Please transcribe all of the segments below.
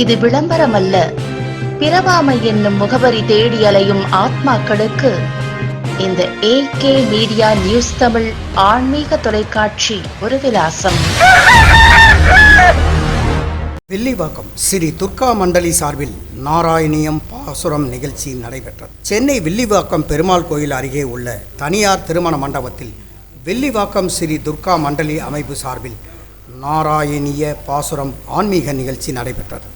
இது விளம்பரமல்ல. பிரபாமை என்னும் முகவரி தேடி அலையும் ஆத்மாக்களுக்கு இந்த ஏகே மீடியா நியூஸ் தமிழ் ஆன்மீக தொலைக்காட்சி ஒரு விலாசம். வில்லிவாக்கம் ஸ்ரீ துர்கா மண்டலி சார்பில் நாராயணியம் பாசுரம் நிகழ்ச்சி நடைபெற்றது. சென்னை வில்லிவாக்கம் பெருமாள் கோயில் அருகே உள்ள தனியார் திருமண மண்டபத்தில் வில்லிவாக்கம் ஸ்ரீ துர்கா மண்டலி அமைப்பு சார்பில் நாராயணிய பாசுரம் ஆன்மீக நிகழ்ச்சி நடைபெற்றது.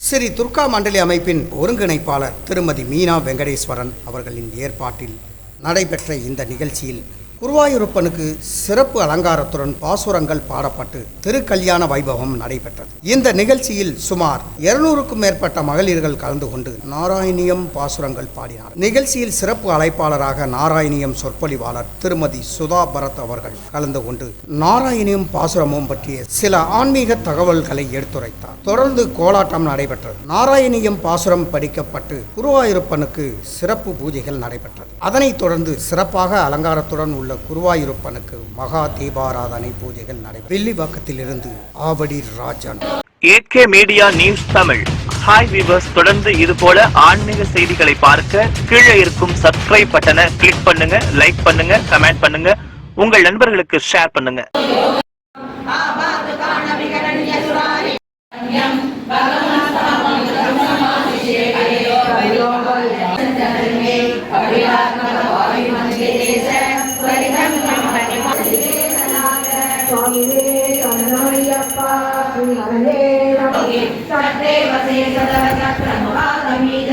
ஸ்ரீ துர்கா மண்டலி அமைப்பின் ஒருங்கிணைப்பாளர் திருமதி மீனா வெங்கடேஸ்வரன் அவர்களின் ஏற்பாட்டில் நடைபெற்ற இந்த நிகழ்ச்சியில் குருவாயூரப்பனுக்கு சிறப்பு அலங்காரத்துடன் பாசுரங்கள் பாடப்பட்டு திருக்கல்யாண வைபவம் நடைபெற்றது. இந்த நிகழ்ச்சியில் சுமார் இருநூறுக்கும் மேற்பட்ட மகளிர்கள் கலந்து கொண்டு நாராயணியம் பாசுரங்கள் பாடினார். நிகழ்ச்சியில் சிறப்பு அழைப்பாளராக நாராயணியம் சொற்பொழிவாளர் திருமதி சுதா பரத் அவர்கள் கலந்து கொண்டு நாராயணியம் பாசுரமும் பற்றிய சில ஆன்மீக தகவல்களை எடுத்துரைத்தார். தொடர்ந்து கோலாட்டம் நடைபெற்றது. நாராயணியம் பாசுரம் படிக்கப்பட்டு குருவாயூரப்பனுக்கு சிறப்பு பூஜைகள் நடைபெற்றது. அதனைத் தொடர்ந்து சிறப்பாக அலங்காரத்துடன் உள்ள குருவாயூரப்பனுக்கு மகா தீபாராதனை பூஜைகள் நடைபெற்றது வில்லிவாக்கத்திலிருந்து Avadi Rajan. AK media news Tamil. Hi viewers தொடர்ந்து இது போல ஆன்மீக செய்திகளை பார்க்க கீழே இருக்கும் சப்ஸ்கிரைப் பட்டனை கிளிக் பண்ணுங்க லைக் பண்ணுங்க கமெண்ட் பண்ணுங்க. உங்கள் நண்பர்களுக்கு ஷேர் பண்ணுங்க. சுவாமிவே నన్నోయ్యప్ప సత్రేవ శేషదవ చక్ర మహామీద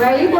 Vai embora.